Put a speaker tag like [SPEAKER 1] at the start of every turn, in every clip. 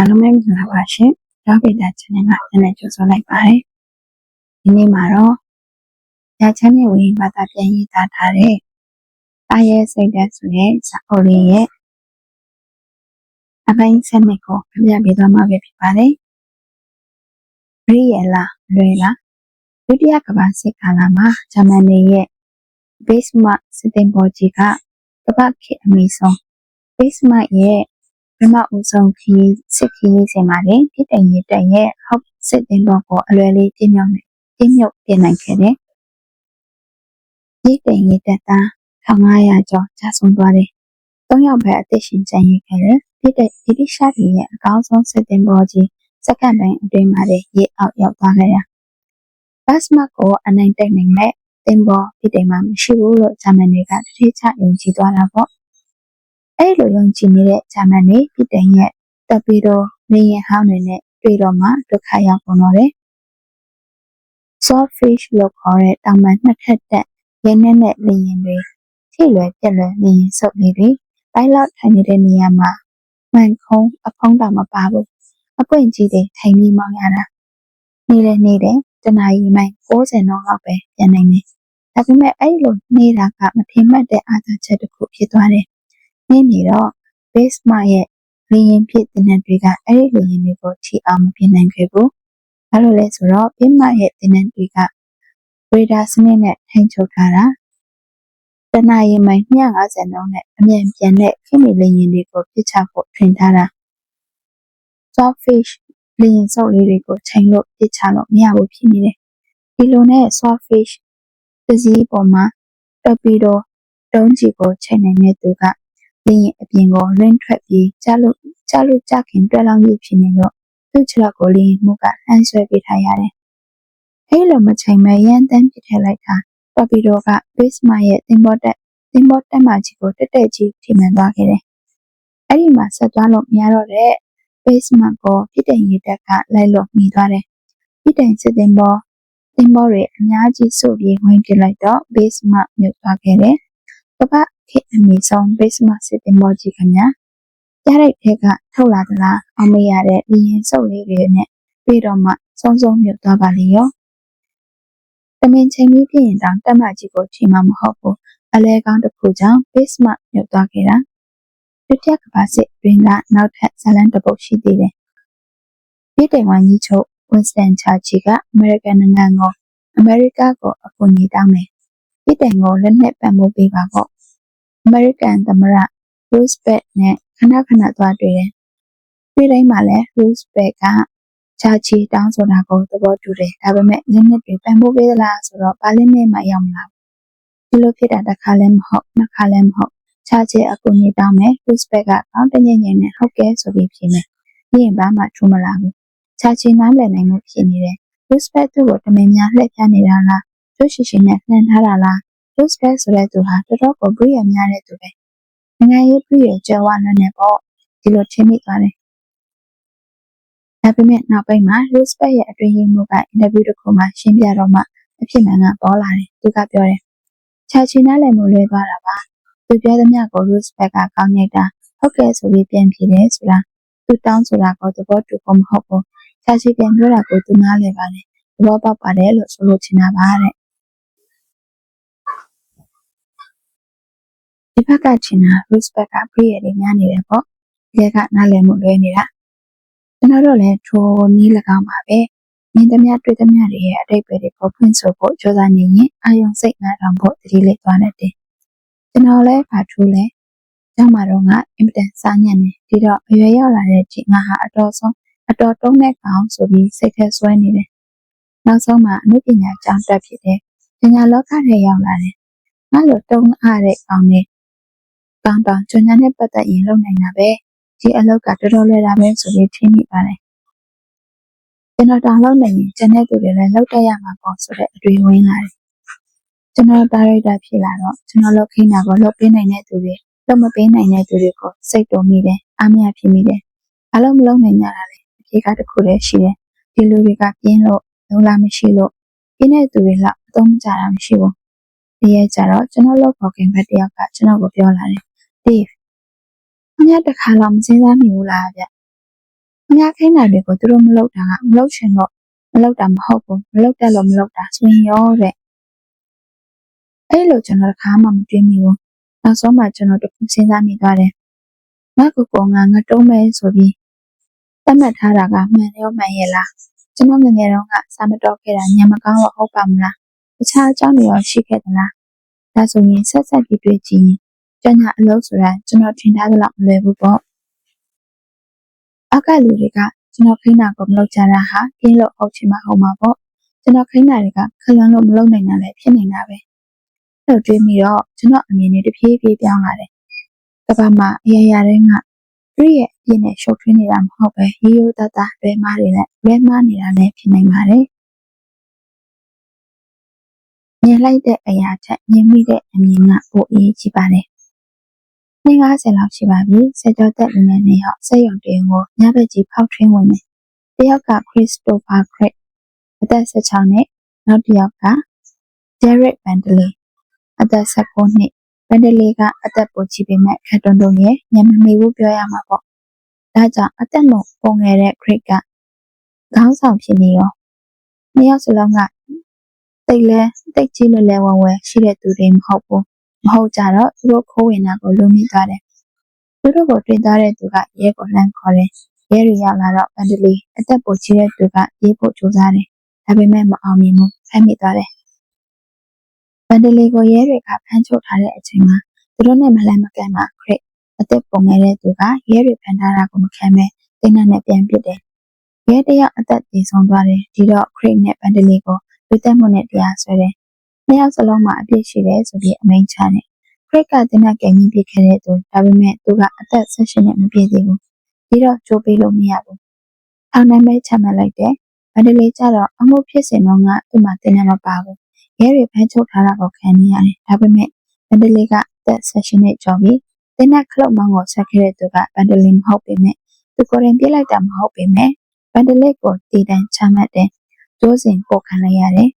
[SPEAKER 1] အားလုံးပဲမင်္ဂလာပါရှင်။ရောဂီတာ channel ကပြန်လည်ကြိုဆိုလိုက်ပါတယ်။ဒီနေ့မှာတော့ရချမ်းမြေဝင်ဘာသာပြန်ရေးသားထားတဲ့တာရဲ့စိတ်သက်ဆိုတဲ့စာအုပ်လေးရဲ့အပိုင်းစနစ်ကိုပြပြပေးသွားမှာပဲဖြစ်ပါတယ်။ရီရလာလွယ်လာဒုတိယကမ္ဘာစစ်ကာလမှာဂျာမနီရဲ့ Bismarck စစ်တင်ပေါ်ကြီးကကမ္ဘာခေတ်အမီဆုံး Bismarck ရဲ့ ပထမဦးဆုံးခရီးစစ်ခရီးစဉ်မှာတင်ပြည်တိုင်ရေးတက်ရဲ့ဟောက်စစ်တင်တော်ကိုအလွယ်လေးပြင်းမြောက်နေပြင်းမြုပ်ပြင်နိုင်ခဲ့တယ်။ပြည်တိုင်ရေးတက်သား1500ကျော်ကြာဆုံးသွားတယ်။၃ယောက်ပဲအသက်ရှင်ကျန်ရစ်ခဲ့တယ်။ပြည်တိုင်ဒီတိရှာတွေရဲ့အကောင်းဆုံးစစ်တင်ပေါ်ကြီးစက္ကန့်ပိုင်းအတွင်းမှာတည်းရေအောက်ရောက်သွားခဲ့တာ။ဘတ်စမတ်ကိုအနိုင်တိုက်နိုင်မဲ့တင်ပေါ်ပြည်တိုင်မှာမရှိဘူးလို့ဂျာမန်တွေကတတိချယုံကြည်သွားတာပေါ့။ အဲ့လိုယုံကြည်နေတဲ့ဂျာမန်တွေပြည်တိုင်ရဲ့တပ်ပြီးတော့နေရင်ဟောင်းတွေနဲ့တွေ့တော့မှဒုက္ခရောက်ကုန်တော့တယ်။ Swordfish လို့ခေါ်တဲ့တောင်ပန်နှစ်ထပ်တက်ရင်းနှက်နဲ့လျင်တွေထိလွယ်ပြက်လွယ်လျင်စုပ်လေးတွေတိုင်းလောက်ထိုင်နေတဲ့နေရာမှာမှန်ခုံးအဖုံးတောင်မပါဘူးအပွင့်ကြီးတွေထိုင်ပြီးမောင်းရတာနေလေနေတယ်တနာရီမိုင်60လောက်လောက်ပဲပြန်နိုင်တယ်ဒါပေမဲ့အဲ့လိုနေတာကမထင်မှတ်တဲ့အားသာချက်တစ်ခုဖြစ်သွားတယ် နေနေတော့ base မရဲ့လျင်ဖြစ်တဲ့နယ်တွေကအဲ့ဒီလျင်တွေကိုချီအောင်မပြင်နိုင်ခဲ့ဘူးဘာလို့လဲဆိုတော့ပြင်းမရဲ့တင်တဲ့တွေက radar စနစ်နဲ့ထိန်းချုပ်ထားတာတနအီမိုင်250နှုန်းနဲ့အမြန်ပြန်တဲ့ခင်မီလျင်တွေကိုပြစ်ချဖို့ထွင်ထားတာ swordfish လျင်စုပ်လေးတွေကိုချိန်လို့ပြစ်ချလို့မရဘူးဖြစ်နေတယ်ဒီလိုနဲ့ swordfish သစည်းပေါ်မှာတော်ပီတိုတုံးကြီးကိုချိန်နိုင်တဲ့သူက လျင်အပြင်ကိုလွင့်ထွက်ပြီးကြားလို့ကြားလို့ကြခင်တွဲလောင်းရဖြစ်နေလို့သူ့ခြေထောက်ကိုလျင်မှုကလှမ်းဆွဲပေးထားရတယ်အဲ့လိုမချိန်မဲ့ရန်တန်းပစ်ထည့်လိုက်တာတော်ပီတိုက base မရဲ့သင်္ဘောတက်သင်္ဘောတက်မှကြီးကိုတက်တက်ကြီးထိမှန်သွားခဲ့တယ်အဲ့ဒီမှာဆက်သွားလို့မရတော့တဲ့ basement ကိုပြည်တိုင်ရတက်ကလိုက်လို့မိသွားတယ်။ပြည်တိုင်စစ်တင်ဘောတင်ဘောတွေအများကြီးစုပြီးဝင်ပြလိုက်တော့ basement မြုပ်သွားခဲ့တယ်။ကပ္ပခေအမီဆုံး basement စစ်တင်ဘောကြီးခင်ဗျာ။ကြားလိုက်တဲ့ကထုတ်လာသလားအောင်မရတဲ့လျင်စုပ်လေးတွေနဲ့ပြီးတော့မှစုံစုံမြုပ်သွားပါလေရော။တမင်ချိန်ပြီးဖြစ်ရင်တောင်တက်မကြီးကိုချိန်မှမဟုတ်ဘူး။အလဲကောင်းတစ်ခုကြောင့် basement မြုပ်သွားခဲ့တာ။ဒုတိယကမ္ဘာစစ်တွင်ကနောက်ထပ်ဇလန်တစ်ပုတ်ရှိသေးတယ်။ပြည်တိုင်ဝန်ကြီးချုပ်ဝင်စတန်ချာချီကအမေရိကန်နိုင်ငံကိုအမေရိကကိုအကူအညီတောင်းတယ်။ပြည်တိုင်ကိုလက်နက်ပံ့ပိုးပေးပါပေါ့။ အမေရိကန်သမ္မတရူစပက်နဲ့ ခဏခဏ သွားတွေ့တယ်။တွေ့တိုင်းမှာလည်းရူစပက်ကချာချီတောင်းဆိုတာကို သဘောတူတယ်။ဒါပေမဲ့ လက်နက်တွေ ပံ့ပိုးပေးသလားဆိုတော့ပါလီမန်မှာရောက်မလာဘူး။ဒီလိုဖြစ်တာ တစ်ခါလည်းမဟုတ် နှစ်ခါလည်းမဟုတ်ချာချေအကူအညီတောင်းမယ်ရစ်စပက်ကကောင်းတညင်ညင်နဲ့ ဟုတ်ကဲဆိုပြီး ဖြေမယ် ပြီးရင် ဘာမှ ထူမလာဘူးချာချေ နားလည်နိုင်မှု ဖြစ်နေတယ်ရစ်စပက်သူ့ကို တမင်များ လှည့်ပြနေတာလားကျိုးရှိရှိနဲ့နှံထားတာလား ရစ်စပက်ဆိုတဲ့သူဟာတော်တော်ကိုပြည့်ရများတဲ့သူပဲနိုင်ငံရေးပြည့်ရကြွယ်ဝလွန်းနေပေါ့ဒီလိုချင်းမိသွားတယ်ဒါပေမဲ့နောက်ပိုင်းမှာရစ်စပက်ရဲ့အတွင်းရေးမှူးကအင်တာဗျူးတစ်ခုမှာရှင်းပြတော့မှအဖြစ်မှန်ကပေါ်လာတယ်သူကပြောတယ်ချာချီနားလည်မှုလွဲသွားတာပါသူပြောသမျှကို respect ကကောင်းညိတ်တာဟုတ်ကဲ့ဆိုပြီးပြန်ပြေတယ်ဆိုတာသူတောင်းဆိုတာကိုသဘောတူဖို့မဟုတ်ဘူးချာချီပြန်ပြောတာကိုသူနားလည်ပါတယ်သဘောပေါက်ပါတယ်လို့ဆိုလို့ချင်တာပါတဲ့ ဒီဘက်ကချင်တာ respect ကပြည့်ရတယ်များနေတယ်ပေါ့ဒီကနားလည်မှုလွဲနေတာကျွန်တော်တို့လည်းထိုနည်း၎င်းပါပဲမြင်သမျှတွေ့သမျှတွေရဲ့အတိတ်ပဲတွေကိုဖွင့်ဆိုဖို့ကြိုးစားနေရင်အာယုံစိတ်နားထောင်ဖို့တတိလေးသွားတတ်တယ်ကျွန်တော်လည်းဘာထူးလဲကျောင်းမှာတော့ငါအင်ပတန်စားညံ့နေဒီတော့အရွယ်ရောက်လာတဲ့ချိန်ငါဟာအတော်ဆုံးအတော်တုံးတဲ့ကောင်ဆိုပြီးစိတ်ထဲဆွဲနေတယ်နောက်ဆုံးမှာအမှုပညာကျောင်းတက်ဖြစ်တယ်ပညာလောကထဲရောက်လာတယ်ငါလိုတုံးအားတဲ့ကောင်နဲ့ ကောင်တောင်ကျွန်ညာနဲ့ပတ်သက်ရင်လုပ်နိုင်တာပဲဒီအလုပ်ကတော်တော်လွယ်တာပဲဆိုပြီးထင်မိပါတယ်ကျွန်တော်တောင်လုပ်နိုင်ရင်ကျန်တဲ့သူတွေလည်းလုပ်တတ်ရမှာပေါ့ဆိုတဲ့အတွေ့အဝင်လာတယ်ကျွန်တော်ဒါရိုက်တာဖြစ်လာတော့ကျွန်တော်လုပ်ခင်းတာကိုလုပ်ပေးနိုင်တဲ့သူတွေလုပ်မပေးနိုင်တဲ့သူတွေကိုစိတ်တုံမိတယ်အားမရဖြစ်မိတယ်အလုံးမလုံးနိုင်ကြတာလေအဖြေကတခုတည်းရှိတယ်ဒီလူတွေကပြင်းလို့လုံလာမရှိလို့ပြင်းတဲ့သူတွေလောက်အသုံးမကျတာမရှိဘူးဒီရဲ့ကြတော့ကျွန်တော်လုပ်ဖို့ခင်ဘက်တယောက်ကကျွန်တော်ကိုပြောလာတယ် Dave ညတခါတော့မစင်းစားမိဘူးလားဗျအများခိုင်းတာတွေကိုသူတို့မလုပ်တာကမလုပ်ချင်တော့မလုပ်တာမဟုတ်ဘူးမလုပ်တတ်လို့မလုပ်တာဆိုရင်ရောတဲ့အဲ့လိုကျွန်တော်တစ်ခါမှမတွေးမိဘူးနောက်ဆုံးမှကျွန်တော်တခုစဉ်းစားမိသွားတယ်ငါ့ကိုယ်ကငါငါတုံးမဲဆိုပြီးသတ်မှတ်ထားတာကမှန်ရောမှန်ရဲ့လားကျွန်တော်ငယ်ငယ်တုန်းကစာမတော်ခဲ့တာညံမကောင်းတော့ဟုတ်ပါမလားတခြားအကြောင်းတွေရောရှိခဲ့သလားဒါဆိုရင်ဆက်ဆက်ပြီးတွေ့ကြည့်ရင် ကျွန်တော်အလုပ်ဆိုတာကျွန်တော်ထင်ထားသလောက်မလွယ်ဘူးပေါ့အောက်ကလူတွေကကျွန်တော်ခိန်းတာကိုမလုပ်ကြတာဟာကင်းလို့ဟုတ်ချင်မှဟုတ်မှာပေါ့ကျွန်တော်ခိန်းတာတွေကခလန်းလို့မလုပ်နိုင်တာလည်းဖြစ်နေတာပဲအဲ့လိုတွေးမိတော့ကျွန်တော်အမြင်တွေတဖြည်းဖြည်းပြောင်းလာတယ်ကဘာမှာအရာရာတွေကသူ့ရဲ့အပြည့်နဲ့ရှုပ်ထွေးနေတာမဟုတ်ပဲရိုးရိုးသားသားလွဲမားတွေနဲ့လွဲမားနေတာလည်းဖြစ်နိုင်ပါတယ်မြင်လိုက်တဲ့အရာထက်မြင်မိတဲ့အမြင်ကပိုအရေးကြီးပါတယ်။ နှစ်90လောက်ရှိပါပြီ။ဆက်ကြောတက်လူငယ်နှစ်ယောက်စက်ရုံတွင်ကိုညဘက်ကြီးဖောက်ထွင်းဝင်တယ်။တစ်ယောက်က Christopher Craig အသက်16နှစ်နောက်တစ်ယောက်က Derek Bentley အသက်19နှစ် Bentley ကအသက်ပိုကြီးပေမဲ့ခက်တွန်းတွန်းရဲ့ညမမေဘူးပြောရမှာပေါ့။ဒါကြောင့်အသက်လုံးပုံငယ်တဲ့ Craig ကခေါင်းဆောင်ဖြစ်နေရောနှစ်ယောက်စလုံးကတိတ်လဲတိတ်ကြီးလဲလဲဝဲဝဲရှိတဲ့သူတွေမဟုတ်ဘူး မဟုတ်ကြတော့သူတို့ခိုးဝင်တာကိုလုံမိသွားတယ်သူတို့ကိုတွေ့သွားတဲ့သူကရဲကိုလှမ်းခေါ်တယ်ရဲတွေရောက်လာတော့ပန်ဒလီအသက်ပိုကြီးတဲ့သူကရေးဖို့ကြိုးစားတယ်ဒါပေမဲ့မအောင်မြင်ဘူးဖမ်းမိသွားတယ်ပန်ဒလီကိုရဲတွေကဖမ်းချုပ်ထားတဲ့အချိန်မှာသူတို့နဲ့မလန့်မကန့်မှာခရစ်အသက်ပုံငယ်တဲ့သူကရဲတွေဖမ်းထားတာကိုမခံပဲတိတ်နှက်နဲ့ပြန်ပစ်တယ်ရဲတယောက်အသက်သေဆုံးသွားတယ်ဒီတော့ခရစ်နဲ့ပန်ဒလီကိုလူသက်မှုနဲ့တရားစွဲတယ်။ နှစ်ယောက်စလုံးမှာအပြစ်ရှိတယ်ဆိုပြီးအမိန့်ချတယ်။ခရစ်ကတင်တဲ့ကင်ကြီးပြခဲ့တဲ့သူဒါပေမဲ့သူကအသက်16နဲ့မပြည့်သေးဘူး။ဒီတော့ကြိုးပေးလို့မရဘူး။ထောင်ထဲမှာချမှတ်လိုက်တယ်။ဗန်ဒလီကျတော့အမှုဖြစ်စဉ်တော့ကသူ့မှာတင်နေမပါဘူး။ရဲတွေဖမ်းချုပ်ထားတာကိုခံနေရတယ်။ဒါပေမဲ့ဗန်ဒလီကအသက်16နဲ့ကျော်ပြီးတင်တဲ့ခလုတ်မောင်းကိုဆက်ခဲ့တဲ့သူကဗန်ဒလီမဟုတ်ပေမဲ့သူကိုယ်တိုင်ပြစ်လိုက်တာမဟုတ်ပေမဲ့ဗန်ဒလီကိုတည်တံ့ချမှတ်တယ်ကျိုးစဉ်ပို့ခံလိုက်ရတယ်။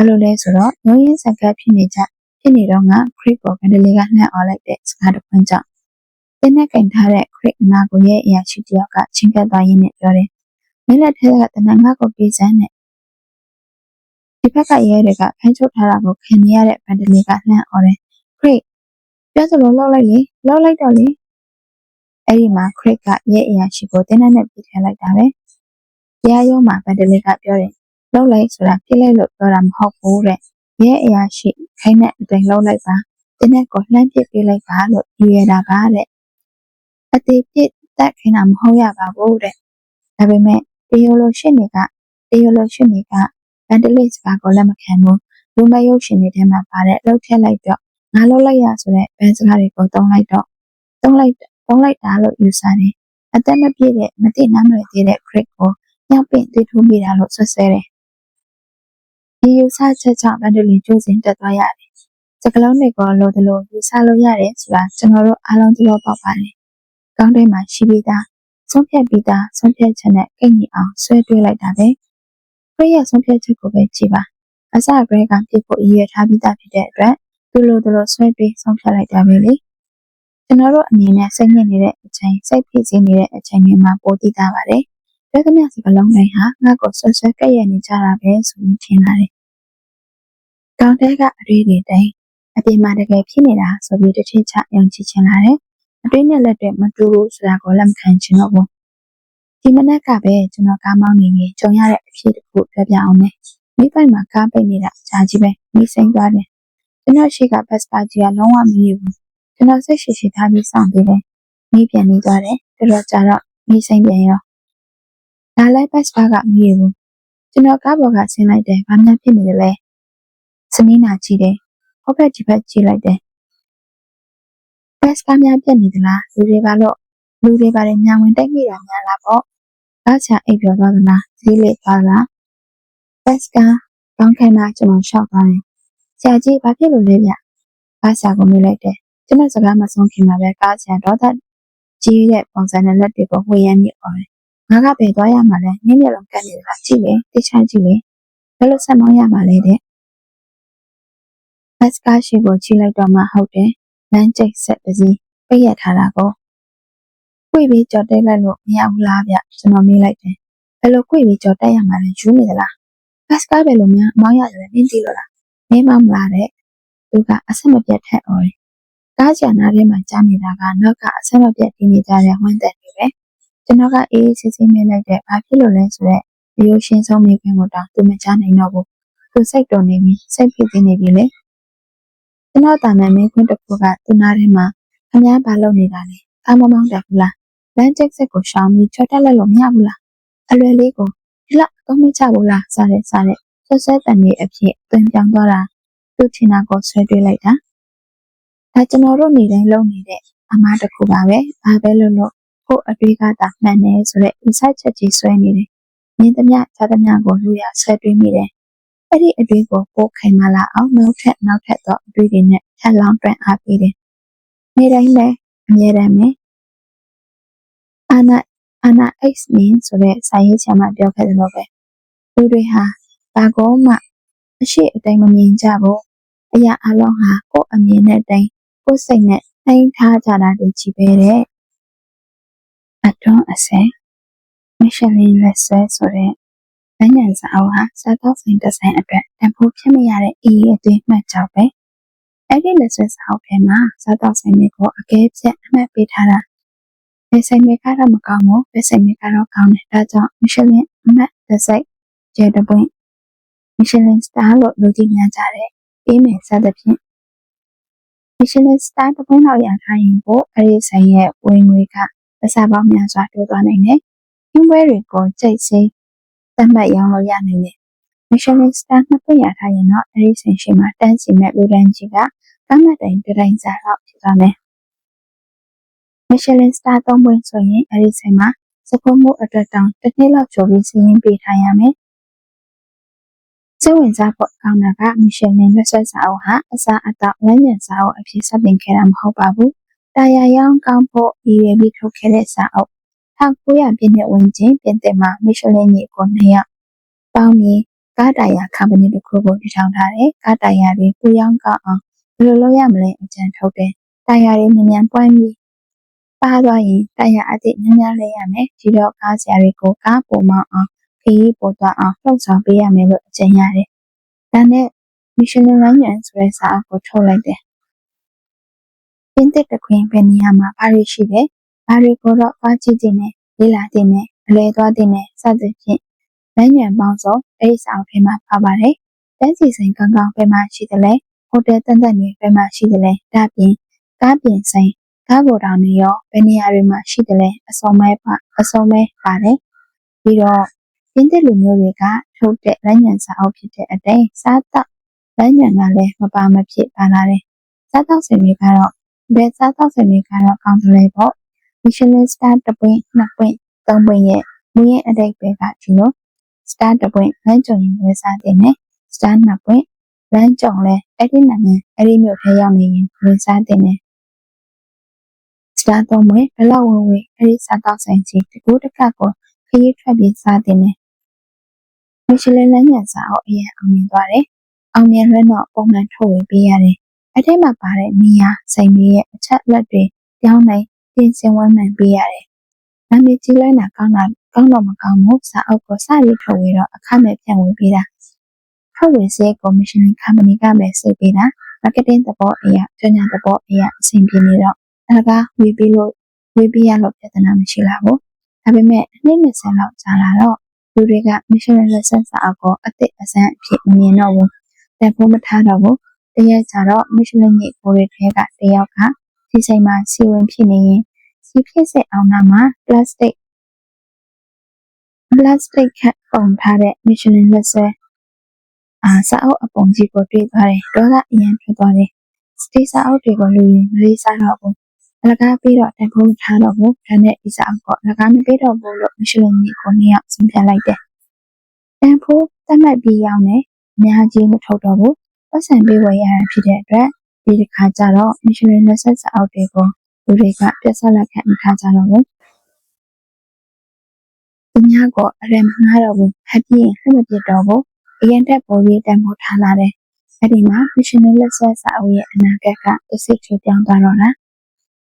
[SPEAKER 1] ဘာလို့လဲဆိုတော့ငွေရင်းစကားဖြစ်နေကြဖြစ်နေတော့ငါခရစ်ပေါ်ကန်ဒလီကနှံ့အော်လိုက်တဲ့စကားတစ်ခွန်းကြောင့်တင်းနဲ့ကင်ထားတဲ့ခရစ်အနာကိုရဲ့အရာရှိတယောက်ကချင်းကပ်သွားရင်းနဲ့ပြောတယ်။မင်းလက်ထဲကတနင်္ဂါကိုပေးစမ်းနဲ့ဒီဘက်ကရဲတွေကဖမ်းချုပ်ထားတာကိုခံနေရတဲ့ကန်ဒလီကနှံ့အော်တယ်။ခရစ်ပြောစလို့လောက်လိုက်လေလောက်လိုက်တော့လေအဲ့ဒီမှာခရစ်ကရဲ့အရာရှိကိုတင်းနဲ့ပြစ်ထည့်လိုက်တာပဲ။တရားရုံးမှာဗန်ဒလီကပြောတယ်။ လှုပ်လိုက်ဆိုတာပြစ်လိုက်လို့ပြောတာမဟုတ်ဘူးတဲ့။ရဲအရာရှိခိုင်းတဲ့အတိုင်းလှုပ်လိုက်ပါ။တင်းနဲ့ကိုလှမ်းပစ်ပေးလိုက်ပါလို့ရည်ရတာပါတဲ့။အသေးပြစ်တက်ခိုင်းတာမဟုတ်ရပါဘူးတဲ့။ဒါပေမဲ့တယိုလိုရှင်းနေကတယိုလိုရှင်းနေကဗန်ဒလီစကားကိုလက်မခံဘူး။လူမယုတ်ရှင်တွေထဲမှာပါတဲ့လှုပ်ထက်လိုက်တော့ငါလှုပ်လိုက်ရဆိုတဲ့ဘန်စကားတွေကိုတုံးလိုက်တော့တုံးလိုက်တုံးလိုက်တာလို့ယူဆတယ်။အသက်မပြည့်တဲ့မသိနားမလည်သေးတဲ့ခရစ်ကိုညောင်ပင့်သွေးထိုးမိတာလို့ဆွဆွဲတယ်။ ဒီယူဆချက်ကြောင့်ဗန်ဒလီကျိုးစင်တက်သွားရတယ်။စကလုံးတွေကိုလိုသလိုယူဆလို့ရတယ်ဆိုတာကျွန်တော်တို့အားလုံးသဘောပေါက်ပါတယ်။ကောင်းတဲ့မှာရှိပြီးသားဆုံးဖြတ်ပြီးသားဆုံးဖြတ်ချက်နဲ့ကိတ်ညီအောင်ဆွဲတွေးလိုက်တာပဲ။ခရစ်ရဲ့ဆုံးဖြတ်ချက်ကိုပဲကြည့်ပါ။အစကတည်းကပြစ်ဖို့အရေးထားပြီးသားဖြစ်တဲ့အတွက်သူလိုသလိုဆွဲတွေးဆုံးဖြတ်လိုက်တာပဲလေ။ကျွန်တော်တို့အနေနဲ့စိတ်ညစ်နေတဲ့အချိန်စိတ်ဖိစီးနေတဲ့အချိန်တွေမှာပိုသိတာပါတယ်။ပြောသမျှစကားလုံးတိုင်းဟာငါ့ကိုဆွဆွဲကဲ့ရဲ့နေကြတာပဲဆိုရင်ထင်လာတယ်။ ကောင်းတဲ့ကအရေးတွေတိုင်းအပြင်မှာတကယ်ဖြစ်နေတာဆိုပြီးတစ်ထစ်ချယုံကြည်ချင်လာတယ်။အတွေ့နဲ့လက်တွေမတူဘူးဆိုတာကိုလက်မခံချင်တော့ဘူး။ဒီမနက်ကပဲကျွန်တော်ကားမောင်းနေရင်ကြုံရတဲ့အဖြစ်တစ်ခုပြောပြအောင်မယ်။မိပိုင်မှာကားပိတ်နေတာအကြာကြီးပဲမိစိမ့်သွားတယ်။ကျွန်တော်ရှိကဘတ်စပါကြီးကလုံးဝမမြည်ဘူး။ကျွန်တော်စိတ်ရှိရှိထားပြီးစောင့်ပြီးတယ်။မိပြန်နေသွားတယ်။တော်တော်ကြာတော့မိစိမ့်ပြန်ရောဒါလည်းဘတ်စပါကမရဘူးကျွန်တော်ကားပေါ်ကဆင်းလိုက်တယ်ဘာမှဖြစ်နေတယ်လဲ စနေနာကြည့်တယ်ဟောဘက်ဒီဘက်ကြည့်လိုက်တယ်ဘတ်စပါများပြက်နေသလားလူတွေပါလို့လူတွေပါတယ်ညာဝင်တိုက်မိတာများလားပေါ့ကားချအိပ်ပြောသွားသလားဈေးလေးသွားလားဘတ်စကာကောင်းခံတာကျွန်တော်ရှောက်သွားတယ်ဆရာကြီးဘာဖြစ်လို့လဲဗျကားဆရာကိုမေးလိုက်တယ်ကျွန်တော်စကားမဆုံးခင်မှာပဲကားဆရာဒေါသကြီးတဲ့ပုံစံနဲ့လက်တွေကိုဝှေ့ရမ်းနေအော်တယ်ငါကဘယ်သွားရမှာလဲနင်းမျက်လုံးကတ်နေလားကြည့်လေတိချကြည့်လေဘယ်လိုဆက်မောင်းရမှာလဲတဲ့ ဘတ်စကားရှိကိုကြည့်လိုက်တော့မှဟုတ်တယ်လမ်းကျိတ်ဆက်ပစည်းပိတ်ရထားတာကိုဝကွေပြီးကြော်တက်လိုက်လို့မရဘူးလားဗျကျွန်တော်မေးလိုက်တယ်ဘယ်လိုကွေပြီးကြော်တက်ရမှာလဲယူနေသလားဘတ်စကားပဲလို့များအမောင်းရတယ်မင်းသိလို့လားမင်းမမလားတဲ့သူကအဆက်မပြတ်ထက်အော်တယ်ကားချန်နာထဲမှာကြားနေတာကနောက်ကအဆက်မပြတ်တင်းနေကြတဲ့ဝမ်းသက်တွေပဲကျွန်တော်ကအေးအေးဆေးဆေးမေးလိုက်တဲ့ဘာဖြစ်လို့လဲဆိုတော့အယိုးရှင်းဆုံးမိခွင့်ကိုတောင်သူမချနိုင်တော့ဘူးသူစိတ်တုန်နေပြီစိတ်ဖြစ်နေပြီလေ ကျွန်တော်တာမန်မိခွင့်တစ်ခုကသူနာထဲမှာခမားဘာလုပ်နေတာလဲကားမမောင်းတက်ဘူးလားလမ်းကျက်ဆက်ကိုရှောင်ပြီးချော်တက်လိုက်လို့မရဘူးလားအလွယ်လေးကိုဒီလောက်အတော့မချဘူးလားစားတဲ့စားတဲ့ဆက်ဆက်တန်နေအဖြစ်တွင်ပြောင်းသွားတာသူ့ချင်တာကိုဆွဲတွေးလိုက်တာဒါကျွန်တော်တို့နေတိုင်းလုပ်နေတဲ့အမားတစ်ခုပါပဲဘာပဲလုပ်လို့ကို့အတွေးကသာမှန်တယ်ဆိုတော့ insight ချက်ကြီးဆွဲနေတယ်မြင်သမျှကြားသမျှကိုလူရဆွဲတွေးမိတယ် အဲ့ဒီအတွေးကိုပို့ခိုင်မာလာအောင်နောက်ထပ်နောက်ထပ်သောအတွေးတွေနဲ့ထပ်လောင်းတွန်းအားပေးတယ်နေတိုင်းလည်းအမြဲတမ်းပဲအာနာအာနာ X မင်းဆိုတဲ့စာရေးဆရာမပြောခဲ့သလိုပဲလူတွေဟာဘာကောမှအရှိအတိုင်းမမြင်ကြဘူးအရာအလုံးဟာကိုယ့်အမြင်နဲ့တိုင်းကိုယ်စိတ်နဲ့နှိမ်ထားကြတာတွေကြီးပဲတဲ့အတွန်းအစဲမရှလင်းလက်ဆွဲဆိုတဲ့ နိုင်ငံစာအုပ်ဟာစားသောက်ဆိုင်ဒီဇိုင်းအတွက်တန်ဖိုးဖြစ်မရတဲ့အေးအသွေးမှတ်ကြောက်ပဲအဲ့ဒီလက်ဆွဲစာအုပ်ထဲမှာစားသောက်ဆိုင်တွေကိုအကဲဖြတ်အမှတ်ပေးထားတာဘယ်ဆိုင်တွေကတော့မကောင်းဘူးဘယ်ဆိုင်တွေကတော့ကောင်းတယ်ဒါကြောင့်မရှလင်းအမှတ်တစ်စိတ်ကျဲတပွင့်မရှလင်းစတာလို့လူကြည့်များကြတယ်ပေးမယ်စသဖြင့်မရှလင်းစတာတပွင့်လောက်ရထားရင်ကိုအဲ့ဒီဆိုင်ရဲ့ဝင်ငွေကပစားပေါင်းများစွာတိုးသွားနိုင်တယ်။င်းပွဲတွေကိုကြိတ်စိ သတ်မှတ်ရောင်းလို့ရနိုင်တယ်။ Michelin star နှစ်ပွင့်ရထားရင်တော့အဲ့ဒီဆိုင်ရှိမှာတန်းစီမဲ့လူတန်းကြီးကကမ်းမတိုင်တတိုင်းစားတော့ဖြစ်သွားမယ်။ Michelin star သုံးပွင့်ဆိုရင်အဲ့ဒီဆိုင်မှာစကုမှုအတွက်တောင်တစ်နှစ်လောက်ကျော်ပြီးစီးရင်ပေးထားရမယ်။စိတ်ဝင်စားဖို့ကောင်းတာကမီရှယ်လင်လက်ဆွဲစာအုပ်ဟာအစားအသောက်လမ်းညွှန်စာအုပ်အဖြစ်စတင်ခဲ့တာမဟုတ်ပါဘူး။တာယာရောင်းကောင်းဖို့ရည်ရွယ်ပြီးထုတ်ခဲ့တဲ့စာအုပ် 1900ပြည့်နှစ်ဝန်းကျင်ပြင်သစ်မှာမီရှယ်လင်ညီကိုနှစ်ယောက်ပေါင်းပြီးကားတာယာကမ္ပဏီတစ်ခုကိုတည်ထောင်ထားတယ်။ကားတာယာတွေပူရောင်းကောင်းအောင်ဘယ်လိုလုပ်ရမလဲအကြံထုတ်တယ်။တာယာတွေမြန်မြန်ပွမ်းပြီးပါသွားရင်တာယာအသစ်များများလဲရမယ်။ဒီတော့ကားဆရာတွေကိုကားပုံမောင်းအောင်ခရီးပေါ်သွားအောင်လှုပ်ဆောင်ပေးရမယ်လို့အကြံရတယ်။ဒါနဲ့မီရှယ်လင်လမ်းညွှန်ဆိုတဲ့စာအုပ်ကိုထုတ်လိုက်တယ်။ပြင်သစ်တခွင်ဘယ်နေရာမှာဘာတွေရှိတယ် ဘာတွေကိုတော့သွားကြည့်တင်နဲ့လေ့လာတင်နဲ့အလဲသွားတင်နဲ့စသဖြင့်လမ်းညွှန်ပေါင်းစုံအဲ့ဒီစာအုပ်ထဲမှာပါပါတယ်။တန်းစီဆိုင်ကောင်းကောင်းဘယ်မှာရှိသလဲဟိုတယ်တန်တန်တွေဘယ်မှာရှိသလဲဒါပြင်ကားပြင်ဆိုင်ကားပေါ်တောင်တွေရောဘယ်နေရာတွေမှာရှိသလဲအစုံမဲပါအစုံမဲပါတယ်။ပြီးတော့ပြင်းတဲ့လူမျိုးတွေကထုတ်တဲ့လမ်းညွှန်စာအုပ်ဖြစ်တဲ့အတိုင်းစားတော့လမ်းညွှန်ကလည်းမပါမဖြစ်ပါလာတယ်။စားတော့ဆိုင်တွေကတော့ဘယ်စားတော့ဆိုင်တွေကတော့ကောင်းတယ်လေပေါ့။ Michelin star တစ်ပွင့်နှစ်ပွင့်သုံးပွင့်ရဲ့မူရဲ့အတိတ်ပဲကဒီလို star တစ်ပွင့်လမ်းကြုံရင်ဝယ်စားတင်တယ် star နှစ်ပွင့်လမ်းကြုံလဲအဲ့ဒီနာမည်အဲ့ဒီမြို့ထဲရောက်နေရင်ဝယ်စားတင်တယ် star သုံးပွင့်ဘလောက်ဝင်ဝင်အဲ့ဒီစားတော့ဆိုင်ကြီးတကူတကကိုခရီးထွက်ပြီးစားတင်တယ်မီရှလင်လမ်းညံစာအုပ်အရင်အောင်မြင်သွားတယ်အောင်မြင်လွန်းတော့ပုံမှန်ထုတ်ဝေပေးရတယ်အဲ့ထဲမှာပါတဲ့နေရာစိန်တွေရဲ့အချက်လက်တွေပြောင်းနိုင် ပြင်ဆင်ဝမ်းမှန်ပေးရတယ်။နာမည်ကြီးလိုက်တာကောင်းတာကောင်းတော့မကောင်းဘူးစာအုပ်ကိုစပြီးထုတ်ဝေတော့အခမဲ့ပြန်ဝင်ပေးတာ။ထုတ်ဝေစေကော်မရှင်ကမ္ပဏီကပဲစိတ်ပေးတာ။ marketing သဘောအရာကျွမ်းကျင်သဘောအရာအဆင်ပြေနေတော့အလကားဝေပေးလို့ဝေပေးရလို့ပြဿနာမရှိလာဘူး။ဒါပေမဲ့အနည်း20လောက်ကြာလာတော့လူတွေက mission lesson စာအုပ်ကိုအသစ်အဆန်းအဖြစ်မမြင်တော့ဘူး။တန်ဖိုးမထားတော့ဘူး။တရက်ကြတော့ Michelin ညိပိုးတွေထဲကတယောက်က ဒီချိန်မှာစီဝင်ဖြစ်နေရင်စီဖြစ်စေအောင်နာမှာ plastic plastic ခတ်ပုံထားတဲ့ Michelin လက်ဆွဲအာစာအုပ်အပုံကြီးကိုတွေ့သွားတယ်ဒေါသအရင်ထွက်သွားတယ်စတီစာအုပ်တွေကိုလူရင်မလေးစားတော့ဘူးအလကားပြီးတော့တန်ဖိုးမထားတော့ဘူးဒါနဲ့ဒီစာအုပ်ကအလကားမပေးတော့ဘူးလို့ Michelin ကြီးကိုနှစ်ယောက်ဆုံးဖြတ်လိုက်တယ်တန်ဖိုးတတ်မှတ်ပြီးရောက်နေအများကြီးမထုတ်တော့ဘူးပတ်စံပေးဝယ်ရတာဖြစ်တဲ့အတွက် ဒီတစ်ခါကျတော့ Michelin လက်ဆက်စာအုပ်တွေကိုလူတွေကပြတ်ဆက်လက်ခံမထားကြတော့ဘူးသူများကအရန်မငှားတော့ဘူးဟပ်ပြီးရင်လှမပြစ်တော့ဘူးအရင်တက်ပေါ်ရေးတန်ဖို့ထားလာတယ်အဲ့ဒီမှာ Michelin လက်ဆက်စာအုပ်ရဲ့အနာဂတ်ကတစိတ်ချိုးပြောင်းသွားတော့တာ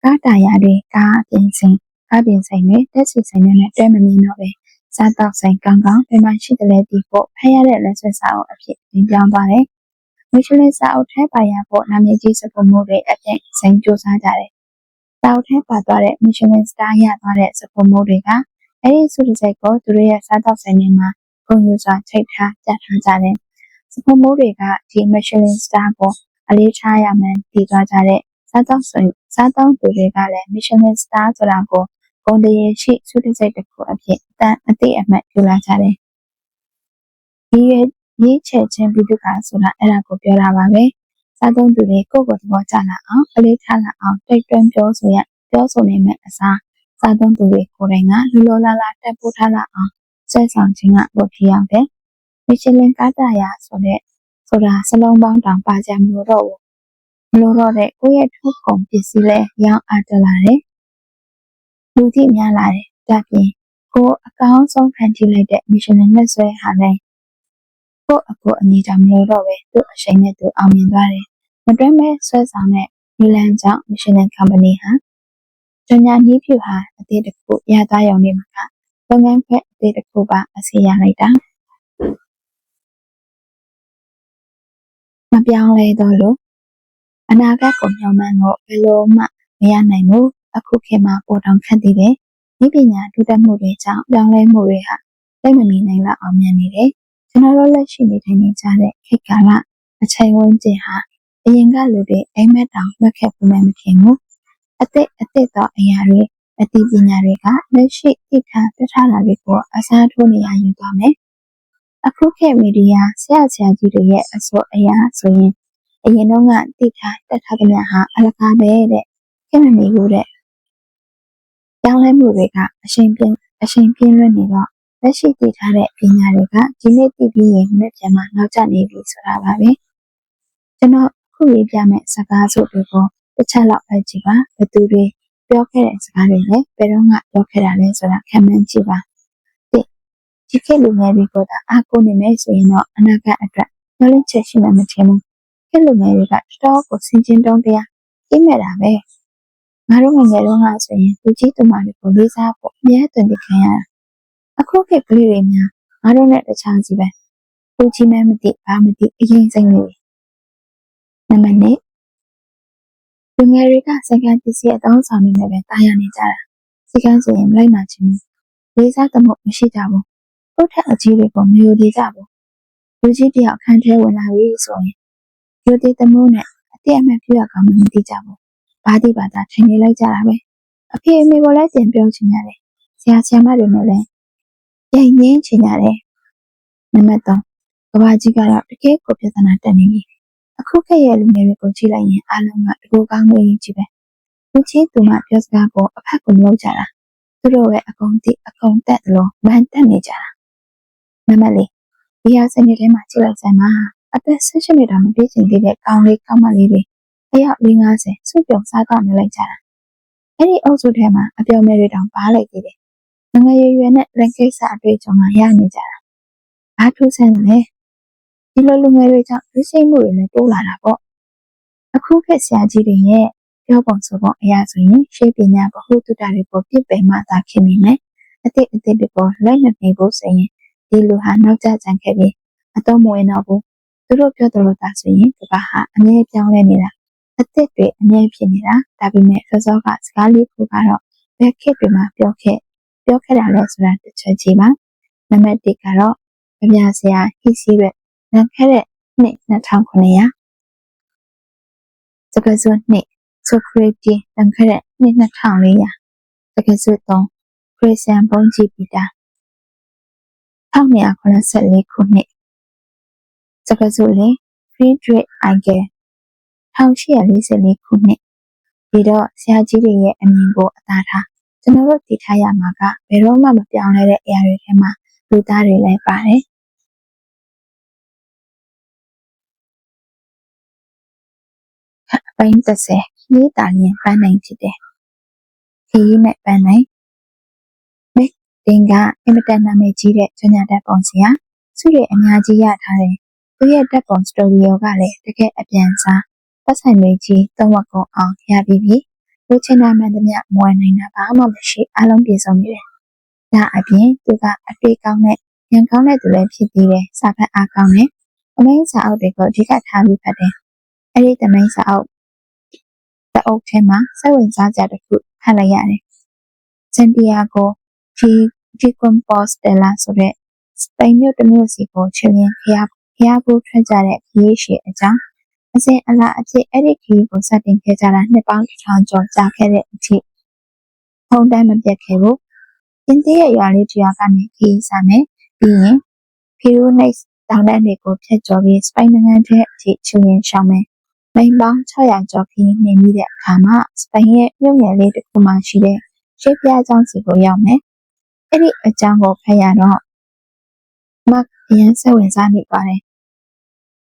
[SPEAKER 1] ကားတာယာတွေကားအပြင်စင်ကားပြင်ဆိုင်တွေတက်စီဆိုင်တွေနဲ့တွဲမမြင်တော့ပဲစားတောက်ဆိုင်ကောင်းကောင်းပြန်မရှိတယ်လေဒီဖို့ဖက်ရတဲ့လက်ဆွဲစာအုပ်အဖြစ်ပြင်ပြောင်းသွားတယ်။ မီရှလင်စာအုပ်ထဲပါရဖို့နာမည်ကြီးစပုံမှုတွေအပြည့်စိန်ကြိုးစားကြတယ်။စာအုပ်ထဲပါသွားတဲ့မီရှလင်စတားရသွားတဲ့စပုံမှုတွေကအဲ့ဒီစုတစ်စိတ်ကိုသူတို့ရဲ့စားတောက်ဆိုင်တွေမှာပုံယူစွာချိတ်ထားကြထားကြတယ်။စပုံမှုတွေကဒီမီရှလင်စတားကိုအလေးထားရမှန်းတည်သွားကြတဲ့စားတောက်ဆိုင်စားတောက်သူတွေကလည်းမီရှလင်စတားဆိုတာကိုဂုံတရေရှိစုတစ်စိတ်တစ်ခုအဖြစ်အတန်အသိအမှတ်ပြုလာကြတယ်။ဒီရဲ့ ရေးချယ်ခြင်းပြုကဆိုတာအဲ့ဒါကိုပြောတာပါပဲ။စားသုံးသူတွေကိုယ့်ကိုယ်သဘောကျလာအောင်အလေးထားလာအောင်တိတ်တွန်းပြောဆိုရပြောဆိုနေမယ့်အစားစားသုံးသူတွေကိုယ်တိုင်ကလူလိုလားလားတက်ပို့ထားလာအောင်ဆွဲဆောင်ခြင်းကလုပ်ဖြစ်ရမယ်။မီရှလင်ကားတာယာဆိုတဲ့ဆိုတာစလုံးပေါင်းတောင်ပါကြမလို့တော့ဘူး။မလို့တော့တဲ့ကိုယ့်ရဲ့ထုတ်ကုန်ပစ္စည်းလဲရောင်းအားတက်လာတယ်။လူကြည့်များလာတယ်။ဒါပြင်ကိုအကောင်းဆုံးခံကြည့်လိုက်တဲ့မီရှလင်လက်ဆွဲဟာလည်း ကိုအကိုအညီကြောင့်မလို့တော့ပဲသူ့အချိန်နဲ့သူအောင်မြင်သွားတယ်။မတွဲမဲ့ဆွဲဆောင်တဲ့နီလန်ကြောင့်မီရှလင်ကုမ္ပဏီဟာကျညာနီးဖြူဟာအသေးတစ်ခုရသားရောင်နေမှာကလုပ်ငန်းဖက်အသေးတစ်ခုပါအစီရလိုက်တာမပြောင်းလဲတော့လို့အနာဂတ်ကိုမျှော်မှန်းတော့ဘယ်လိုမှမရနိုင်ဘူးအခုခေတ်မှာပေါ်တောင်ခတ်သေးတယ်ဤပညာထူးတက်မှုတွေကြောင့်ပြောင်းလဲမှုတွေဟာသိမမီနိုင်လောက်အောင်မြန်နေတယ် ကျွန်တော်တို့လက်ရှိနေထိုင်နေကြတဲ့ခေတ်ကာလအချိန်ဝန်းကျင်ဟာအရင်ကလူတွေအိမ်မက်တောင်မက်ခဲ့ဘူးမှမထင်ဘူးအသက်အသက်သောအရာတွေအသိပညာတွေကလက်ရှိသိထားပြထားတာတွေကိုအစားထိုးနေရယူသွားမယ်အခုခေတ်မီဒီယာဆရာဆရာကြီးတွေရဲ့အဆိုအရာဆိုရင်အရင်တော့ကသိထားတက်ထားကြတဲ့ဟာအလကားပဲတဲ့ခင်မမီဘူးတဲ့ပြောင်းလဲမှုတွေကအရှင်ပြင်းအရှင်ပြင်းလွတ်နေတော့ လက်ရှိသိထားတဲ့ပညာတွေကဒီနေ့သိပြီးရင်မနေ့ပြန်မှနောက်ကျနေပြီဆိုတာပါပဲကျွန်တော်ခုရေးပြမယ့်စကားစုတွေကိုတစ်ချက်လောက်ပဲကြည့်ပါဘသူတွေပြောခဲ့တဲ့စကားတွေလည်းဘယ်တော့မှပြောခဲ့တာလဲဆိုတာခံမှန်းကြည့်ပါဒီခေတ်လူငယ်တွေကိုသာအားကိုးနေမယ်ဆိုရင်တော့အနာဂတ်အတွက်ညှို့လင့်ချက်ရှိမှမထင်ဘူးခေတ်လူငယ်တွေကတော်တော်ကိုစင်ကျင်တုံးတရားအိမ်မဲ့တာပဲငါတို့ငယ်ငယ်တုန်းကဆိုရင်လူကြီးသူမတွေကိုလေးစားဖို့အများသွန်သင်ခံရတာ အခုခေတ်ကလေးတွေများငါတို့နဲ့တခြားစီပဲလူကြီးမဲမသိဘာမသိအရင်စိတ်နေတယ်နံပါတ်1လူငယ်တွေကစက္ကန့်ပစ္စည်းအတောင်းဆောင်နေနဲ့ပဲတာယာနေကြတာစီကန်းဆိုရင်မလိုက်နာခြင်းလေးစားသမှုမရှိကြဘူးကိုယ့်ထက်အကြီးတွေကိုမယိုသေးကြဘူးလူကြီးတယောက်ခန်းထဲဝင်လာပြီဆိုရင်ယိုသေးသမှုနဲ့အတိအမှန်ပြရကောင်းမှမသိကြဘူးဘာတိဘာသာထင်နေလိုက်ကြတာပဲအဖေအမေကိုလည်းတင်ပြောချင်ရတယ်ဆရာဆရာမတွေနဲ့လည်း ရိုက်ငင်းချင်ရတယ်နံပါတ်3ကဘာကြီးကတော့တကယ်ကိုပြဿနာတက်နေပြီအခုခေတ်ရဲ့လူငယ်တွေကိုကြည့်လိုက်ရင်အားလုံးကတကူကောင်းလို့ရင်းကြည့်ပဲလူချင်းသူမှပြောစကားကိုအဖက်ကိုလုပ်ကြတာသူတို့ရဲ့အကုန်တိအကုန်တက်တယ်လို့မန်တက်နေကြတာနံပါတ်၄ဒီဟာစနေထဲမှာကြည့်လိုက်စမ်းပါအသက်၁၈နှစ်တောင်မပြည့်ချင်သေးတဲ့ကောင်းလေးကောင်းမလေးတွေအယောက်50စုပြုံစားကောက်နေလိုက်ကြတာအဲ့ဒီအုပ်စုထဲမှာအပြော်မဲတွေတောင်ပါလိုက်သေးတယ် ငငယ်ရွယ်ရွယ်နဲ့လက်ကိစ္စအတွေ့အကြုံကရနေကြတာဘာထူးဆန်းလဲဒီလိုလူငယ်တွေကြောင့်လူစိတ်မှုတွေလည်းတိုးလာတာပေါ့အခုခေတ်ဆရာကြီးတွေရဲ့ပြောပုံဆိုပုံအရာဆိုရင်ရှေးပညာဗဟုသုတတွေကိုပြစ်ပယ်မှသာခင်မိမယ်အတိတ်အသစ်တွေကိုလိုက်မနေဖို့ဆိုရင်ဒီလူဟာနောက်ကျကြံခဲ့ပြီးအတော့မဝင်တော့ဘူးသူတို့ပြောသလိုသာဆိုရင်ဒီဘာဟာအမြဲပြောင်းလဲနေတာအသစ်တွေအမြဲဖြစ်နေတာဒါပေမဲ့စောစောကစကားလေးခုကတော့ဘယ်ခေတ်တွေမှာပြောခဲ့ ပြောခဲ့တာလဲဆိုတာတစ်ချက်ကြည့်ပါနံပါတ်1ကတော့ကြပြဆရာဟိစီရဲ့နံခဲ့တဲ့နှစ်2900စကားစုနှစ်ဆိုခရတီနံခဲ့တဲ့နှစ်2400စကားစု3ခရစ်စတန်ဘုန်းကြီးပီတာ1984ခုနှစ်စကားစုလေးဖရီဒရစ်အိုင်ဂယ်1844ခုနှစ်ဒီတော့ဆရာကြီးတွေရဲ့အမြင်ကိုအသာထား ကျွန်တော်တို့တည်ထားရမှာကဘယ်တော့မှမပြောင်းလဲတဲ့အရာတွေထဲမှာလူသားတွေလည်းပါတယ်ပိုင်း30ရေးတာရင်ပန်းနိုင်ဖြစ်တယ်ခရီးနဲ့ပန်းနိုင်မက်တင်ကအင်မတန်နာမည်ကြီးတဲ့ကျညာတက်ပုံစရာစုရအများကြီးရထားတယ်သူရဲ့တက်ပုံစတိုရီယိုကလည်းတကယ်အပြန်စားပတ်ဆိုင်တွေကြီးသုံးဝက်ကုန်အောင်ရပြီးပြီ လူလူချင်းနာမှန်သမျှမဝယ်နိုင်တာဘာမှမရှိအလုံးပြေဆုံးနေတယ်။ဒါအပြင်သူကအတွေ့ကောင်းတဲ့ဉာဏ်ကောင်းတဲ့သူလည်းဖြစ်သေးတယ်စာဖတ်အားကောင်းတယ်။အမိန်စာအုပ်တွေကိုအဓိကထားပြီးဖတ်တယ်။အဲ့ဒီတမိန်စာအုပ်တအုပ်ထဲမှာစိတ်ဝင်စားစရာတစ်ခုဖတ်လိုက်ရတယ်။စန်တီယာဂိုဂျီဂျီကွန်ပေါစတယ်လာဆိုတဲ့စပိန်မြို့တစ်မြို့စီကိုချင်ရင်ဖျားဖျားဖို့ထွက်ကြတဲ့ခရီးရှည်အကြောင်း အစဉ်အလာအဖြစ်အဲ့ဒီခရီးကိုစတင်ခဲ့ကြတာနှစ်ပေါင်းတစ်ထောင်ကျော်ကြာခဲ့တဲ့အထိဖုံးတိုင်းမပြတ်ခဲ့ဘူး။အင်းသေးရဲ့ရွာလေးတစ်ရွာကနေခရီးစားမယ်ပြီးရင်ဖီရိုနိတ်တောင်တန်းတွေကိုဖျက်ကျော်ပြီးစပိန်နိုင်ငံထဲအထိချင်ရင်ရှောင်းမယ်။မိန်ပေါင်း600ကျော်ခရီးနေပြီးတဲ့အခါမှာစပိန်ရဲ့မြို့ငယ်လေးတစ်ခုမှရှိတဲ့ရှေးပြားကျောင်းစီကိုရောက်မယ်။အဲ့ဒီအကြောင်းကိုဖတ်ရတော့မတ်အရင်စိတ်ဝင်စားနေပါတယ်။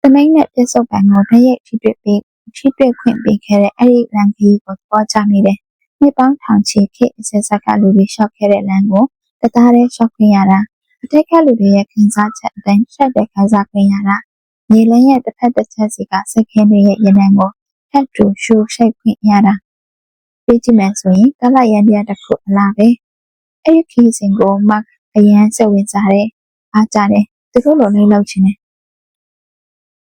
[SPEAKER 1] တမိန်နဲ့ပြစ္ဆုတ်ပံကိုတရက်ထိတွေ့ပြီးထိတွေ့ခွင့်ပေးခဲ့တဲ့အဲ့ဒီလမ်းကြီးကိုပေါ်ချမိတယ်။နှစ်ပေါင်းထောင်ချီခေတ်အဆက်ဆက်ကလူတွေရှောက်ခဲ့တဲ့လမ်းကိုတသားတည်းရှောက်ခွင့်ရတာအထက်ကလူတွေရဲ့ခံစားချက်အတိုင်းရှက်တဲ့ခံစားခွင့်ရတာမြေလင်းရဲ့တစ်ဖက်တစ်ချက်စီကစက်ခင်းတွေရဲ့ရနံကိုထပ်တူရှူရှိတ်ခွင့်ရတာပြီးကြည့်မယ်ဆိုရင်ကလရန်တရားတစ်ခုအလားပဲအဲ့ဒီခီးစဉ်ကိုမတ်အရန်စိတ်ဝင်စားတယ်အားကြတယ်သူတို့လိုလေးလောက်ချင်တယ်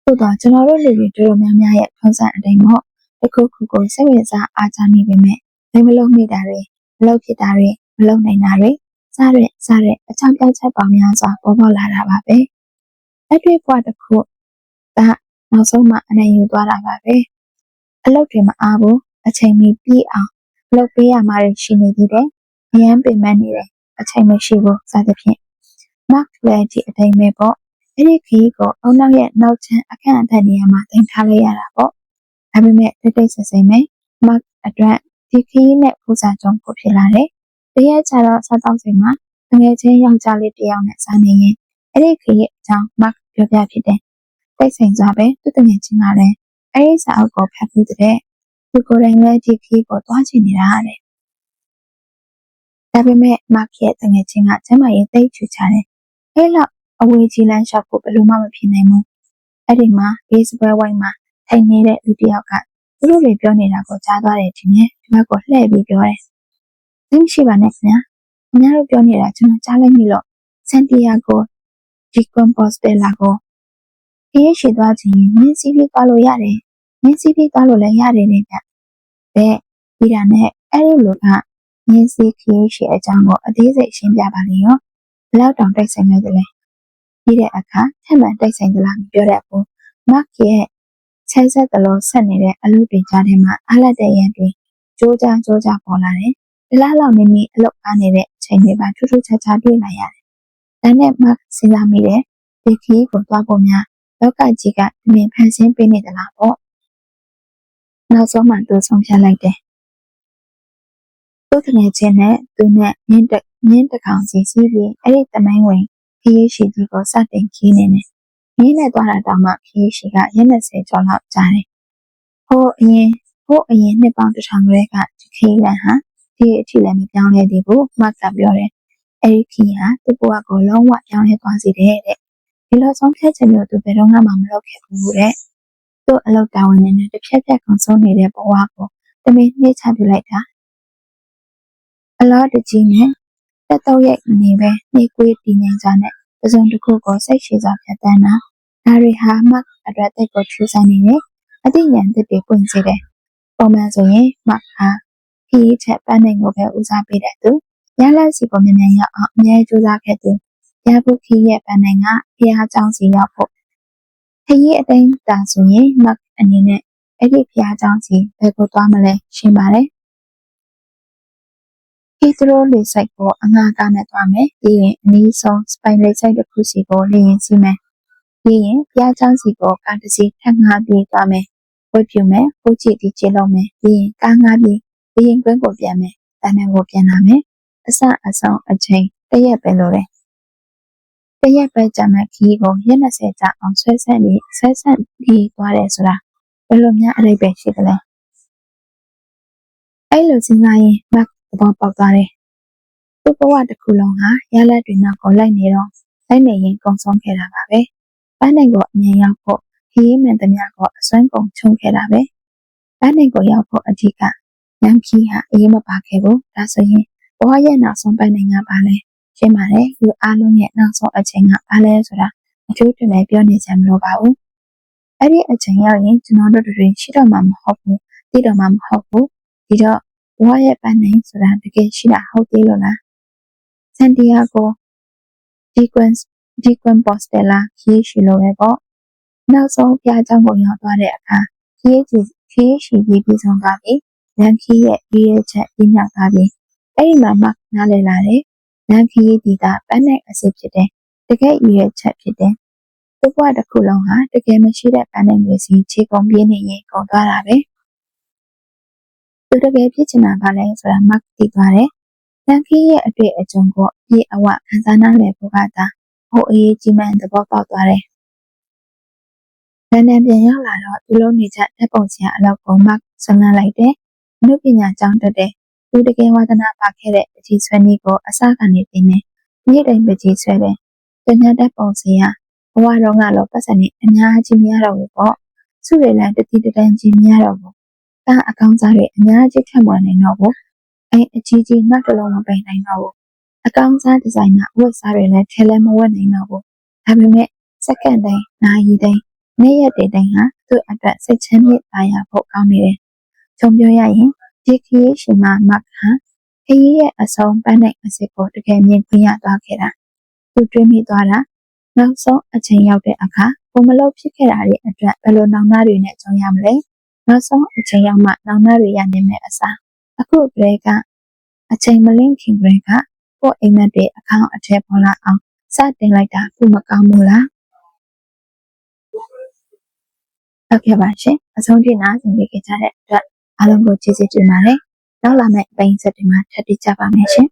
[SPEAKER 1] သို့တော့ကျွန်တော်တို့လူတွေတို့များများရဲ့ထုံးစံအတိုင်းပေါ့တစ်ခုခုကိုစိတ်ဝင်စားအားကြနေပေမဲ့လည်းမလုံးမိတာတွေမလုံးဖြစ်တာတွေမလုံးနိုင်တာတွေစားတဲ့စားတဲ့အချောင်းပြောက်ချက်ပေါင်းများစွာပေါ်ပေါက်လာတာပါပဲအတွေ့ဘဝတစ်ခုကနောက်ဆုံးမှအနေယူသွားတာပါပဲအလုပ်တွေမအားဘူးအချိန်မီပြည့်အောင်လုပ်ပေးရမှာရှိနေသေးတယ်အရန်ပင်ပန်းနေတယ်အချိန်မရှိဘူးစသဖြင့် mark လည်းဒီအတိုင်းပဲပေါ့ အဲ့ဒီခီးကိုအုံနောက်ရဲ့နောက်ချမ်းအခန့်အထက်နေရာမှာတင်ထားလိုက်ရတာပေါ့ဒါပေမဲ့တိတ်တိတ်ဆိတ်ဆိတ်ပဲ mark အတွက်ဒီခီးနဲ့ပူဇာကြောင့်ကိုဖြစ်လာတယ်တရက်ချတော့စားတောက်ချိန်မှာငယ်ချင်းယောက်ျားလေးတစ်ယောက်နဲ့စားနေရင်အဲ့ဒီခရီးအကြောင်း Mark ပြောပြဖြစ်တယ်။တိတ်ဆိတ်စွာပဲသူ့တငယ်ချင်းကလည်းအဲ့ဒီစာအုပ်ကိုဖတ်ပြီးတဲ့သူကိုယ်တိုင်လည်းဒီခရီးကိုသွားချင်နေတာတဲ့။ဒါပေမဲ့ Mark ရဲ့တငယ်ချင်းကကျမရဲ့တိတ်ချူချတယ်။အဲ့လောက် အဝေးကြီးလမ်းလျှောက်ဖို့ဘယ်လိုမှမဖြစ်နိုင်ဘူး။အဲ့ဒီမှာဘေးစပွဲဝိုင်းမှာထိုင်နေတဲ့လူတစ်ယောက်ကသူတို့တွေပြောနေတာကိုကြားသွားတယ်ဒီနေ့ဒီဘက်ကိုလှည့်ပြီးပြောတယ်။သိမရှိပါနဲ့ခင်ဗျာ။ခင်ဗျားတို့ပြောနေတာကျွန်တော်ကြားလိုက်ပြီလို့စန်တီယာဂိုဒီကွန်ပိုစတယ်လာကိုခရီးရှိသွားခြင်းမြင်းစီးပြီးသွားလို့ရတယ်။မြင်းစီးပြီးသွားလို့လည်းရတယ်တဲ့ဗျ။တဲ့ပြီးတာနဲ့အဲ့ဒီလူကမြင်းစီးခရီးရှိအကြောင်းကိုအသေးစိတ်ရှင်းပြပါလေရော။ဘယ်တော့တောင်တိုက်ဆိုင်နေတယ်လဲ။ ပြီးတဲ့အခါထက်မှန်တိုက်ဆိုင်သလားမပြောတတ်ဘူး။မတ်ရဲ့ဆဲဆက်တလုံးဆက်နေတဲ့အလုပ်တွေကြားထဲမှာအားလက်တဲ့ရန်တွေကြိုးကြားကြိုးကြားပေါ်လာတယ်။ဒီလားလောက်နေနေအလုပ်အားနေတဲ့အချိန်တွေပါထူးထူးခြားခြားတွေ့လာရတယ်။ဒါနဲ့မစဉ်းစားမိတယ်ဒီခီးကိုသွားဖို့များလောကကြီးကတမင်ဖန်ဆင်းပေးနေသလားပေါ့။နောက်ဆုံးမှသူဆုံးဖြတ်လိုက်တယ်။သူ့ငယ်ချင်းနဲ့သူနဲ့မြင်းတက်မြင်းတကောင်စီစီးပြီးအဲ့ဒီတမိုင်းဝင် ခီးရှိကြီးကိုစတင်ခီးနေတယ်။မြင်းနဲ့သွားတာတောင်မှခီးရှိကရက်20ကျော်လောက်ကြာတယ်။ဟိုအရင်ဟိုအရင်နှစ်ပေါင်းတစ်ထောင်ကလေးကဒီခီးလန်ဟာဒီအထိလည်းမပြောင်းလဲသေးဘူးမတ်ကပြောတယ်အဲ့ဒီခီဟာသူ့ဘဝကိုလုံးဝပြောင်းလဲသွားစေတယ်တဲ့ဒီလိုဆုံးဖြတ်ချက်မျိုးသူဘယ်တော့မှမလုပ်ခဲ့ဘူးတဲ့သူ့အလုပ်တာဝန်နဲ့တစ်ဖြက်ဖြက်ကုန်ဆုံးနေတဲ့ဘဝကိုတမင်နှိမ့်ချပြလိုက်တာအလားတကြီးနဲ့ တက်တော့ရဲ့အနေပဲနှိကွေးတည်ငြိမ်စွာနဲ့ပစုံတစ်ခုကိုစိတ်ရှိစွာဖြတ်တန်းတာဒါတွေဟာမှအတွက်တိတ်ကိုထူးဆန်းနေတယ်အသိဉာဏ်သစ်တွေပွင့်စေတယ်ပုံမှန်ဆိုရင်မှဟာခီးထက်ပန်းနိုင်ကိုပဲဦးစားပေးတဲ့သူရလက်စီပေါ်မြန်မြန်ရောက်အောင်အမြဲကြိုးစားခဲ့သူရပုခီးရဲ့ပန်းနိုင်ကဖျားချောင်းစီရောက်ဖို့ခရီးအတိုင်းတာဆိုရင်မက်အနေနဲ့အဲ့ဒီဖျားချောင်းစီဘယ်ကိုသွားမလဲရှင်းပါတယ် ဟီသရိုလေဆိုင်ကိုအငှားကားနဲ့သွားမယ်။ပြီးရင်အနီးဆုံးစပိုင်လေဆိုင်တစ်ခုစီကိုလေရင်စီမယ်။ပြီးရင်ပြားချောင်းစီကိုကားတစ်စီးထပ်ငှားပြီးသွားမယ်။ဝတ်ပြုမယ်၊ကိုကြည့်တီးကျလုံးမယ်။ပြီးရင်ကားငှားပြီးလေရင်ကွင်းကိုပြန်မယ်။တန်တန်ကိုပြန်လာမယ်။အစအဆုံးအချိန်တရက်ပဲလိုတယ်။တရက်ပဲကြာမှခီးကိုရက်20ကြာအောင်ဆွဲဆက်ပြီးဆွဲဆက်ပြီးသွားတယ်ဆိုတာဘယ်လိုများအလေးပဲရှိသလဲ။အဲ့လိုစဉ်းစားရင်မက် သဘောပေါက်သွားတယ်သူ့ဘဝတစ်ခုလုံးဟာရလက်တွေနောက်ကိုလိုက်နေတော့လိုက်နေရင်ကုံဆုံးခဲ့တာပါပဲပန်းနိုင်ကိုအမြင်ရောက်ဖို့ခီးမှန်သမျှကိုအစွမ်းကုန်ချုံခဲ့တာပဲပန်းနိုင်ကိုရောက်ဖို့အဓိကရန်ခီဟာအေးမပါခဲ့ဘူးဒါဆိုရင်ဘဝရဲ့နောက်ဆုံးပိုင်းနိုင်ငံပါလဲရှင်းပါတယ်လူအားလုံးရဲ့နောက်ဆုံးအချိန်ကဘာလဲဆိုတာအထူးတလည်းပြောနေချင်မလို့ပါဘူးအဲ့ဒီအချိန်ရောက်ရင်ကျွန်တော်တို့တွေရှိတော့မှာမဟုတ်ဘူးသိတော့မှာမဟုတ်ဘူးဒီတော့ ဘဝရဲ့ပန်းနိုင်ဆိုတာတကယ်ရှိတာဟုတ်သေးလို့လားဆန်တီယာဂိုဒီကွန်ဒီကွန်ပိုစတယ်လာခီးရှိလို့ပဲပေါ့နောက်ဆုံးပြအကြောင်းကိုရောက်သွားတဲ့အခါခီးကြီးခီးရှိပြီးပြီးဆုံးသွားပြီလန်ခီးရဲ့ရေးရချက်ပြညတ်သွားပြီအဲ့ဒီမှာမှနားလည်လာတယ်လန်ခီးဒီကပန်းနိုင်အစစ်ဖြစ်တယ်တကယ်ရေးရချက်ဖြစ်တယ်သူ့ဘဝတစ်ခုလုံးဟာတကယ်မရှိတဲ့ပန်းနိုင်တွေစီခြေကုန်ပြင်းနေရင်ကုန်သွားတာပဲ သူတကယ်ဖြစ်ချင်တာဘာလဲဆိုတာမတ်သိသွားတယ်လန်ခီးရဲ့အတွေ့အကြုံကိုပြေအဝခံစားနားလည်ဖို့ကသာဟိုအရေးကြီးမှန်သဘောပေါက်သွားတယ်လန်ဒန်ပြန်ရောက်လာတော့သူလုံးနေကြတက်ပုံစံအလောက်ကိုမတ်ဆန်းလန်းလိုက်တယ်အမှုပညာကျောင်းတက်တယ်သူတကယ်ဝါသနာပါခဲ့တဲ့ပကြီးဆွဲနည်းကိုအစကနေသိနေနေ့တိုင်းပကြီးဆွဲတယ်တညတက်ပုံစံကဘဝတော့ငါလောပတ်စံနေအများကြီးမရတော့ဘူးပေါ့စုရလန်တတိတတန်ကြီးမရတော့ဘူး တာအကောင်းစားတွေအများကြီးထက်မွန်နေတော့ဘူးအဲအကြီးကြီးနောက်တစ်လုံးမပိန်နိုင်တော့ဘူးအကောင်းစားဒီဇိုင်နာဝတ်စားတွေလည်းထဲလဲမဝတ်နိုင်တော့ဘူးဒါပေမဲ့စက္ကန့်တိုင်းနာရီတိုင်းနေ့ရက်တွေတိုင်းဟာသူ့အတွက်စိတ်ချမ်းမြေ့ပါရဖို့ကောင်းနေတယ်ဂျုံပြောရရင်ဒီခရီးရှင်မမတ်ဟာခရီးရဲ့အဆုံးပန်းနိုင်အစစ်ကိုတကယ်မြင်ခွင့်ရသွားခဲ့တာသူတွေးမိသွားတာနောက်ဆုံးအချိန်ရောက်တဲ့အခါဘုံမလို့ဖြစ်ခဲ့တာတွေအတွက်ဘယ်လိုနောင်နာတွေနဲ့ကြုံရမလဲ နောက်ဆုံးအချိန်ရောက်မှနောင်နာတွေရနေမယ့်အစားအခုကလေးကအချိန်မလင်းခင်ကလေးကကိုယ့်အိမ်မက်တွေအကောင့်အထက်ပေါ်လာအောင်စတင်လိုက်တာခုမကောင်းဘူးလားဟုတ်ကဲ့ပါရှင်အဆုံးထိနားဆင်ပေးကြတဲ့အတွက်အားလုံးကိုကျေးဇူးတင်ပါတယ်နောက်လာမယ့်အပိုင်းဆက်တွေမှာထပ်တွေ့ကြပါမယ်ရှင်